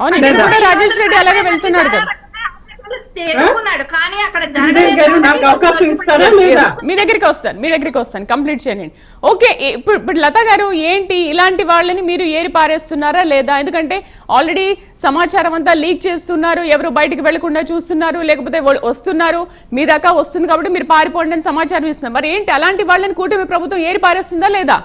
అవును ఇక్కడ కూడా రాజేష్ రెడ్డి అలాగే వెళ్తున్నాడు కదా. మీ దగ్గరికి వస్తాను మీ దగ్గరికి వస్తాను. కంప్లీట్ చేయండి. ఓకే ఇప్పుడు ఇప్పుడు లత గారు ఏంటి? ఇలాంటి వాళ్ళని మీరు ఏరి పారేస్తున్నారా లేదా? ఎందుకంటే ఆల్రెడీ సమాచారం అంతా లీక్ చేస్తున్నారు. ఎవరు బయటికి వెళ్ళకుండా చూస్తున్నారు లేకపోతే వాళ్ళు వస్తున్నారు. మీ దాకా వస్తుంది కాబట్టి మీరు పారిపోండి అని సమాచారం ఇస్తున్నారు. మరి ఏంటి? అలాంటి వాళ్ళని కూటమి ప్రభుత్వం ఏరి పారేస్తుందా లేదా?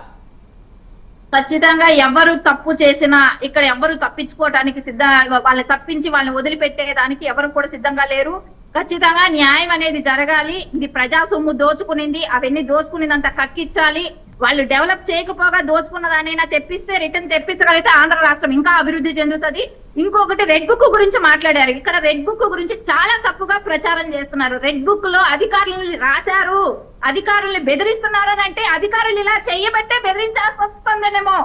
ఖచ్చితంగా ఎవరు తప్పు చేసినా ఇక్కడ ఎవరు తప్పించుకోవటానికి సిద్ధ వాళ్ళని తప్పించి వాళ్ళని వదిలిపెట్టేదానికి ఎవరు కూడా సిద్ధంగా లేరు. ఖచ్చితంగా న్యాయం అనేది జరగాలి. ఇది ప్రజా సొమ్ము దోచుకునింది. అవన్నీ దోచుకునేదంతా కక్కిచ్చాలి. వాళ్ళు డెవలప్ చేయకపోగా దోచుకున్న దానైనా తెప్పిస్తే రిటర్న్ తెప్పించగలిగితే ఆంధ్ర రాష్ట్రం ఇంకా అభివృద్ధి చెందుతుంది. ఇంకొకటి రెడ్ బుక్ గురించి మాట్లాడారు. ఇక్కడ రెడ్ బుక్ గురించి చాలా తప్పుగా ప్రచారం చేస్తున్నారు. రెడ్ బుక్లో అధికారులు రాశారు. అధికారుల్ని బెదిరిస్తున్నారు అని అంటే అధికారులు ఇలా చెయ్యబట్టే బెదిరించాల్సి వస్తుందనేమో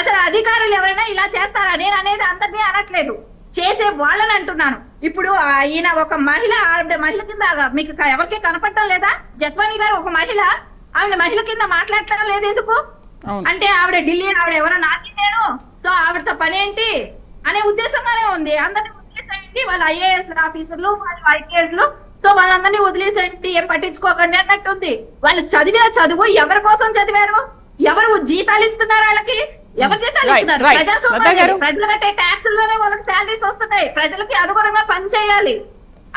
అసలు అధికారులు ఎవరైనా ఇలా చేస్తారా? నేను అనేది అందరినీ అనట్లేదు. చేసే వాళ్ళని అంటున్నాను. ఇప్పుడు ఈయన ఒక మహిళ ఆవిడ మహిళ కింద మీకు ఎవరికి కనపడటం లేదా? జత్వాని గారు ఒక మహిళ ఆవిడ మహిళ కింద మాట్లాడటం లేదు ఎందుకు. అంటే ఆవిడ ఢిల్లీ ఆవిడ ఎవరో నాటి నేను సో ఆవిడతో పని ఏంటి? అనే ఉద్దేశంగానే ఉంది. అందరినీ వదిలేసేయండి. వాళ్ళ ఐఏఎస్ ఆఫీసర్లు వాళ్ళు ఐపీఎస్లు సో వాళ్ళందరినీ వదిలేసేయండి. ఏం పట్టించుకోకండి అన్నట్టుంది. వాళ్ళు చదివిన చదువు ఎవరి కోసం చదివారు? ఎవరు జీతాలు ఇస్తున్నారు వాళ్ళకి? ఎవరు జీతాలు ఇస్తున్నారు? right. ప్రజా లతా గారు. ప్రజలు కట్టే ట్యాక్స్లోనే వస్తున్నాయి ప్రజలకి అనుగుణంగా పని చేయాలి.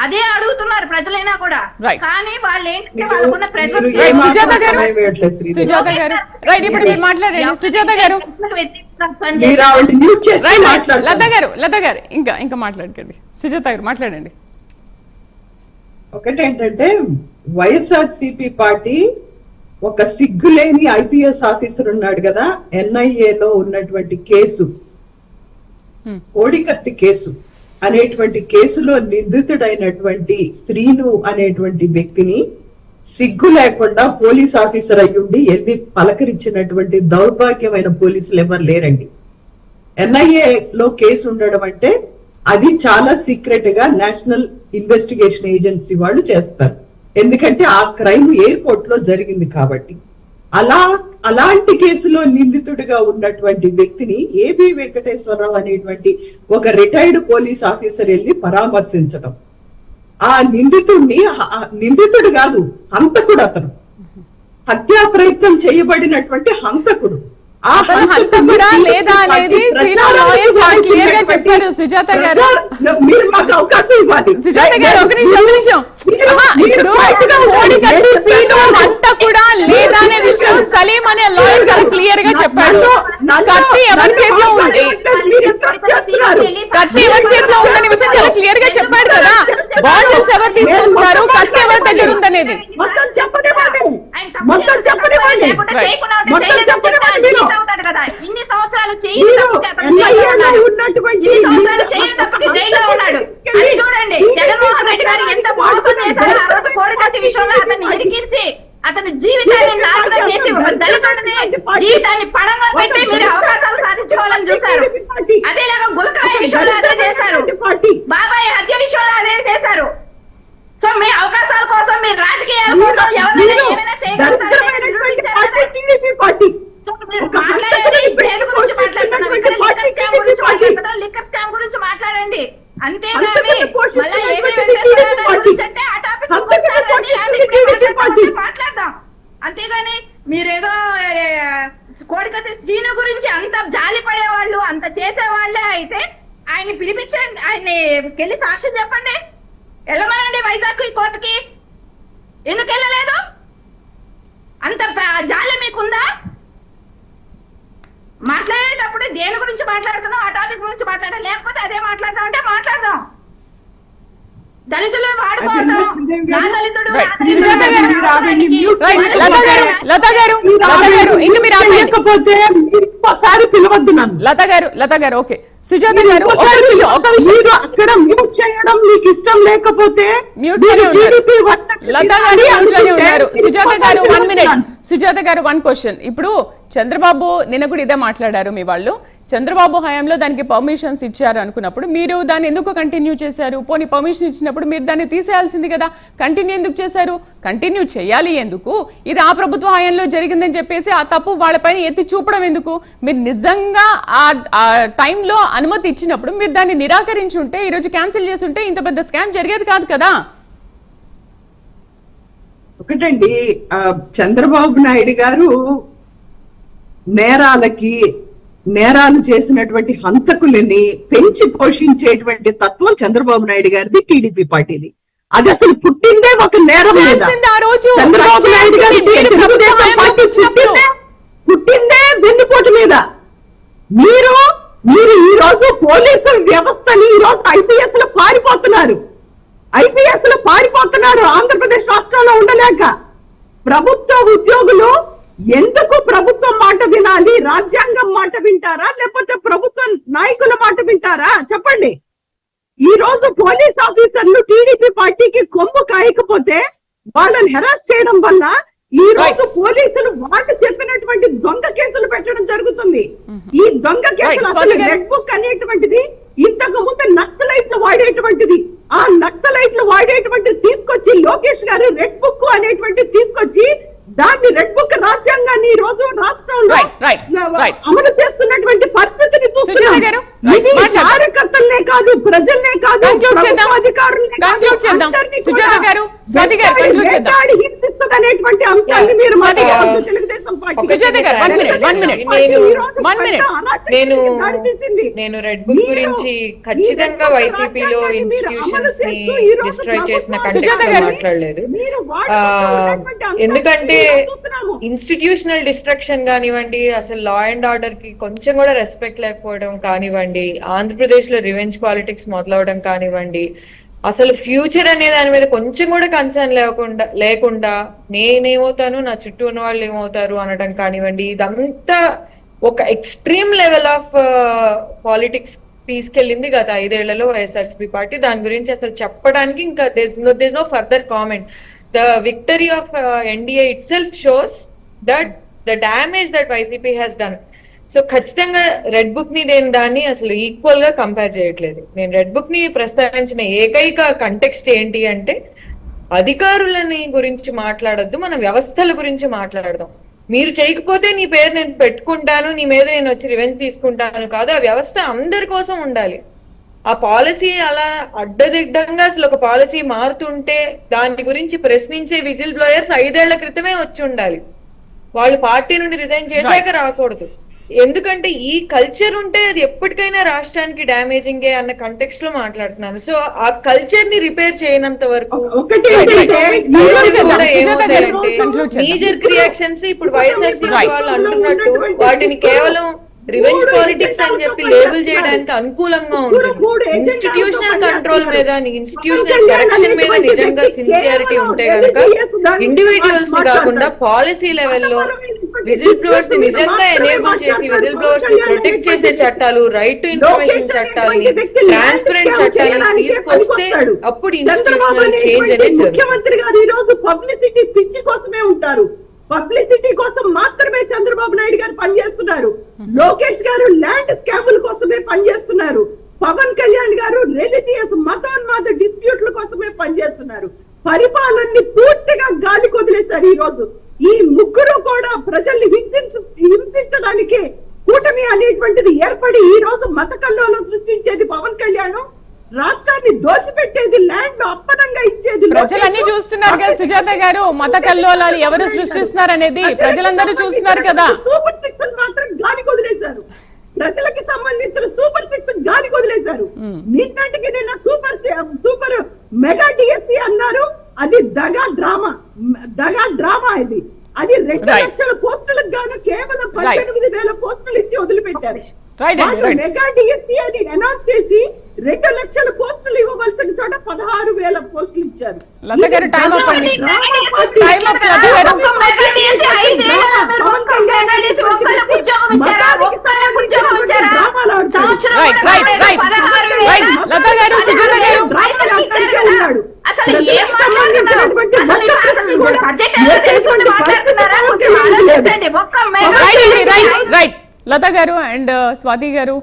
అదే అడుగుతున్నారు ప్రజలైనా కూడా. కానీ వాళ్ళు ఏంటంటే వాళ్ళకున్న ప్రెషర్ మాత్రం సుజాత గారు? సమయం ఇవ్వట్లేదు శ్రీదేవి. సుజాత గారు? రైట్ ఇప్పుడు మీరు మాట్లాడండి. సుజాత గారు? లత గారు లత గారు ఇంకా ఇంకా మాట్లాడకండి. సుజాత గారు మాట్లాడండి. ఒకటేంటంటే వైఎస్ఆర్ సిపి పార్టీ ఒక సిగ్గులేని ఐపీఎస్ ఆఫీసర్ ఉన్నాడు కదా ఎన్ఐఏలో ఉన్నటువంటి కేసు. కోడికత్తి కేసు అనేటువంటి కేసులో నిందితుడైనటువంటి శ్రీను అనేటువంటి వ్యక్తిని సిగ్గు లేకుండా పోలీస్ ఆఫీసర్ అయ్యుండి ఎల్లి పలకరించినటువంటి దౌర్భాగ్యమైన పోలీసులు ఎవరు లేరండి. ఎన్ఐఏ లో కేసు ఉండడం అంటే అది చాలా సీక్రెట్గా నేషనల్ ఇన్వెస్టిగేషన్ ఏజెన్సీ వాళ్ళు చేస్తారు. ఎందుకంటే ఆ క్రైమ్ ఎయిర్పోర్ట్లో జరిగింది కాబట్టి. అలా అలాంటి కేసులో నిందితుడిగా ఉన్నటువంటి వ్యక్తిని ఏబి వెంకటేశ్వరరావు అనేటువంటి ఒక రిటైర్డ్ పోలీస్ ఆఫీసర్ వెళ్ళి పరామర్శించడం ఆ నిందితుడిని నిందితుడు కాదు హంతకుడు అతను. హత్యా ప్రయత్నం చేయబడినటువంటి హంతకుడు. చెప్పారు, సుజాత గారు. మీరు మాకు అవకాశం ఇవ్వాలి. సుజాత గారు ఒక నిమిషం ఒక నిమిషం. ఆహా, ఇప్పుడు కోడికత్తి సీను అంతా కూడా లేదా అనే విషయం సలీం అనే లాయర్ చాలా క్లియర్గా చెప్పాడు. కత్తి ఎవరి చేతిలో ఉంది కత్తి ఎవరి చేతిలో ఉందనే విషయం చాలా క్లియర్గా చెప్పాడు కదా. బాటిల్స్ ఎవరు తీసుకొస్తున్నారు? కత్తి ఎవరి దగ్గర ఉందనేది. మొత్తం చెప్పనివ్వండి. చెప్పనివ్వండి. చెప్పనివ్వండి ఇన్ని సంవత్సరాలు. ఉన్నటువంటి జైల్లో ఉన్నాడు. అది చూడండి. జగన్మోహన్ రెడ్డి గారు ఎంత మోసం చేశారో ఆ రోజు కోడికత్తి విషయంలో అతన్ని ఇరికించి అతని జీవితాన్ని నాశనం చేసి దళితుడిని జీవితాన్ని పడంగా పెట్టి మీరు అవకాశాలు సాధించుకోవాలని చూశారు. అదేలాగా గులకాయ విషయంలో అదే చేశారు. బాబాయ్ హత్య విషయంలో అదే చేశారు. సో మీ అవకాశాల కోసం మీ రాజకీయాల కోసం ఎవరైనా ఏమైనా చేయగలుగుతారని నిరూపించారు కదా. సో మీరు ఒక మాట్లాడేది హంతకుడిని దేని గురించి మాట్లాడుతున్నాం ఇక్కడ పార్టీ లిక్కర్ స్కామ్ గురించి పార్టీ. మాట్లాడుతున్నాం లిక్కర్ స్కామ్ గురించి మాట్లాడండి అంతేగాని హంతకుడిని పోషిస్తున్న మళ్ళా ఏమీ టీడీపీ వెంకటేశ్వర గారి పార్టీ. గురించి అంటే ఆ టాపిక్ హంతకుడిని ఇంకోసారి రండి, పోషిస్తున్న అది ఇక్కడ టీడీపీ మాట్లాడదాం, పార్టీ. మాట్లాడదాం అంతేగాని మీరేదో ఏ, కోడికత్తి శ్రీను గురించి అంత జాలి పడేవాళ్ళు అంత చేసేవాళ్ళే అయితే ఆయన పిలిపించండి ఆయన్ని వెళ్ళి సాక్ష్యం చెప్పండి. వెళ్ళమనండి వైజాగ్ ఈ కోర్టుకి. ఎందుకు వెళ్ళలేదు? అంత జాలి మీకుందా? మాట్లాడేటప్పుడు దేని గురించి మాట్లాడుతున్నావు? ఆ టాపిక్ గురించి మాట్లాడాలి లేకపోతే అదే మాట్లాడదాం దళితులను వాడుకోవడం నా దళితుడు నా Right. దళితుడు సుజాత గారు, లత గారు లత గారు లత గారు. ఇంక మీరు ఆపేయండి. లేకపోతే మీరు ఇంకోసారి పిలవద్దు నన్ను. లత గారు లత గారు ఓకే. సుజాత గారు ఒక నిమిషం ఒక విషయం అక్కడ మ్యూట్ చేయడం మీకు ఇష్టం లేకపోతే మ్యూట్ లత గారు మ్యూట్ ఉన్నారు. సుజాత గారు వన్ మినిట్ సుజాత గారు వన్ క్వశ్చన్ ఇప్పుడు చంద్రబాబు నిన్న కూడా ఇదే మాట్లాడారు మీ వాళ్ళు. చంద్రబాబు హయాంలో దానికి పర్మిషన్స్ ఇచ్చారు అనుకున్నప్పుడు మీరు దాన్ని ఎందుకు కంటిన్యూ చేశారు? పోనీ పర్మిషన్ ఇచ్చినప్పుడు మీరు దాన్ని తీసేయాల్సింది కదా. కంటిన్యూ ఎందుకు చేశారు? కంటిన్యూ చేయాలి ఎందుకు? ఇది ఆ ప్రభుత్వ హయాంలో జరిగిందని చెప్పేసి ఆ తప్పు వాళ్ళపైన ఎత్తి చూపడం ఎందుకు? మీరు నిజంగా ఆ టైంలో అనుమతి ఇచ్చినప్పుడు మీరు దాన్ని నిరాకరించి ఉంటే ఈరోజు క్యాన్సిల్ చేసి ఉంటే ఇంత పెద్ద స్కామ్ జరిగేది కాదు కదా. ఒకటండి చంద్రబాబు నాయుడు గారు నేరాలకి నేరాలు చేసినటువంటి హంతకులని పెంచి పోషించేటువంటి తత్వం చంద్రబాబు నాయుడు గారిది టీడీపీ పార్టీది అది అసలు పుట్టిందే ఒక నేరం. చంద్రబాబు నాయుడు గారి తెలుగుదేశం పార్టీ. పుట్టిందే పుట్టిందే వెన్నుపోటు మీద మీరు మీరు ఈ రోజు పోలీసు వ్యవస్థని ఈ రోజు ఐపీఎస్లో పారిపోతున్నారు ఐపీఎస్లో పారిపోతున్నారు ఆంధ్రప్రదేశ్ రాష్ట్రంలో ఉండలేక. ప్రభుత్వ ఉద్యోగులు ఎందుకు ప్రభుత్వం మాట వినాలి? రాజ్యాంగం మాట వింటారా? లేకపోతే ప్రభుత్వ నాయకుల మాట వింటారా? చెప్పండి. ఈ రోజు పోలీస్ ఆఫీసర్లు టీడీపీ పార్టీకి కొమ్ము కాయకపోతే వాళ్ళని హెరాస్ చేయడం వల్ల ఈ రోజు పోలీసులు వాళ్ళు చెప్పినటువంటి దొంగ కేసులు పెట్టడం జరుగుతుంది. ఈ దొంగ కేసులు అసలు. రెడ్ బుక్ అనేటువంటిది ఇంతకు ముందు నక్సలైట్లు వాడేటువంటిది ఆ నక్సలైట్లు వాడేటువంటిది తీసుకొచ్చి లోకేష్ గారు రెడ్ బుక్ అనేటువంటిది తీసుకొచ్చి దాన్ని రెడ్ బుక్ రాజ్యాంగాన్ని ఈ రోజు రాష్ట్రంలో. అమలు చేస్తున్నటువంటి పరిస్థితిని. కార్యకర్తలనే కాదు ప్రజల్నే కాదు అధికారులనే చేద్దాం. వెంటాడి హింసిస్తుందనేటువంటి అంశాన్ని మీరు స్వాతి గారు. మాట్లాడొద్దు తెలుగుదేశం పార్టీ సుజాత గారు, నేను- నేను. నేను రెడ్ బుక్ గురించి ఖచ్చితంగా వైసీపీలో ఇన్స్టిట్యూషన్స్ని డిస్ట్రాయ్ చేసిన మాట్లాడలేదు ఎందుకంటే. ఇన్స్టిట్యూషనల్ డిస్ట్రక్షన్ కానివ్వండి అసలు లా అండ్ ఆర్డర్కి కొంచెం కూడా రెస్పెక్ట్ లేకపోవడం కానివ్వండి ఆంధ్రప్రదేశ్లో రివెంజ్ పాలిటిక్స్ మొదలవడం కానివ్వండి అసలు ఫ్యూచర్ అనే దాని మీద కొంచెం కూడా కన్సర్న్ లేకుండా లేకుండా నేనేమవుతాను నా చుట్టూ ఉన్న వాళ్ళు ఏమవుతారు అనడం కానివ్వండి ఇదంతా ఒక ఎక్స్ట్రీమ్ లెవెల్ ఆఫ్ పాలిటిక్స్ తీసుకెళ్ళింది గత ఐదేళ్ళలో వైఎస్ఆర్సీపీ పార్టీ. దాని గురించి అసలు చెప్పడానికి ఇంకా there's no further comment the victory of NDA itself shows that the damage that YCP has done so ఖచ్చితంగా రెడ్ బుక్ని నేను దాన్ని అసలు ఈక్వల్గా కంపేర్ చేయట్లేదు. నేను రెడ్ బుక్ని ప్రస్తావించిన ఏకైక కంటెక్స్ట్ ఏంటి అంటే అధికారులని గురించి మాట్లాడొద్దు మన వ్యవస్థల గురించి మాట్లాడదాం. మీరు చేయకపోతే నీ పేరు నేను పెట్టుకుంటాను నీ మీద నేను వచ్చి రివెంజ్ తీసుకుంటాను కాదు ఆ వ్యవస్థ అందరి కోసం ఉండాలి. ఆ పాలసీ అలా అడ్డదిడ్డంగా అసలు ఒక పాలసీ మారుతుంటే దాని గురించి ప్రశ్నించే విజిల్ బ్లోయర్స్ ఐదేళ్ళ క్రితమే వచ్చి ఉండాలి. వాళ్ళు పార్టీ నుండి రిజైన్ చేశాక రాకూడదు. ఎందుకంటే ఈ కల్చర్ ఉంటే అది ఎప్పటికైనా రాష్ట్రానికి డామేజింగే అన్న కంటెక్స్ట్లో మాట్లాడుతున్నాను సో ఆ కల్చర్ని రిపేర్ చేయనంత వరకు. నీజర్ రియాక్షన్స్ ఇప్పుడు Right. వాళ్ళు అంటున్నట్టు వాటిని కేవలం రివెంజ్ పాలిటిక్స్ అని చెప్పి లేబుల్ చేయడానికి అనుకూలంగా ఉంటుంది. ఇన్స్టిట్యూషనల్ కంట్రోల్ మీద ఇన్స్టిట్యూషనల్ కరెక్షన్ మీద నిజంగా సిన్సియారిటీ ఉంటే గనక ఇండివిజువల్స్ కాకుండా పాలసీ లెవెల్లో విజిల్ బ్లోవర్స్ని నిజంగా ఎనేబుల్ చేసి విజిల్ బ్లోవర్స్ని ప్రొటెక్ట్ చేసే చట్టాలు రైట్ టు ఇన్ఫర్మేషన్ చట్టాలని ట్రాన్స్పరెంట్ చట్టాలని తీసుకొస్తే అప్పుడు ఇన్స్టిట్యూషనల్ చేంజ్ అనేది ముఖ్యమంత్రి గారు ఈ రోజు పబ్లిసిటీ పిచ్చి కోసమే ఉంటారు. పబ్లిసిటీ కోసం మాత్రమే చంద్రబాబు నాయుడు గారు పనిచేస్తున్నారు. లోకేష్ గారు ల్యాండ్ స్కాముల కోసమే పనిచేస్తున్నారు. పవన్ కళ్యాణ్ గారు రిలీజియస్ మతోన్మాద డిస్ప్యూట్ల కోసమే పనిచేస్తున్నారు. పరిపాలనని పూర్తిగా గాలి కొదిలేశారు ఈ రోజు ఈ ముగ్గురు కూడా ప్రజల్ని హింసించ హింసించడానికి కూటమి అనేటువంటిది ఏర్పడి ఈ రోజు మత కల్లోలం సృష్టించేది పవన్ కళ్యాణ్. రాష్ట్రాన్ని దోచిపెట్టేది ల్యాండ్ అప్పనంగా ఇచ్చేది ప్రజలన్నీ. చూస్తున్నారు కదా సుజాత గారు మత కల్లోలాలు ఎవరు సృష్టిస్తున్నారు అనేది ప్రజలందరూ చూస్తున్నారు కదా. సూపర్ సిక్స్ మాత్రం గాలి వదిలేశారు. ప్రజలకి సంబంధించిన సూపర్ సిక్స్ గాలి వదిలేశారు. నిన్నటికి నిన్న సూపర్ సూపర్ మెగా డిఎస్సి అన్నారు. అది దగా డ్రామా. దగా డ్రామా ఇది. అది రెండు. లక్షల పోస్టులకు గాను కేవలం పద్దెనిమిది వేల పోస్టులు ఇచ్చి వదిలిపెట్టారు. మెగా డిఎస్సి అని అనౌన్స్ చేసి రెండు లక్షల పోస్టులు ఇవ్వవలసిన చోట పదహారు వేల పోస్టులు ఇచ్చారు. రైట్ లత గారు అండ్ uh, స్వాతి గారు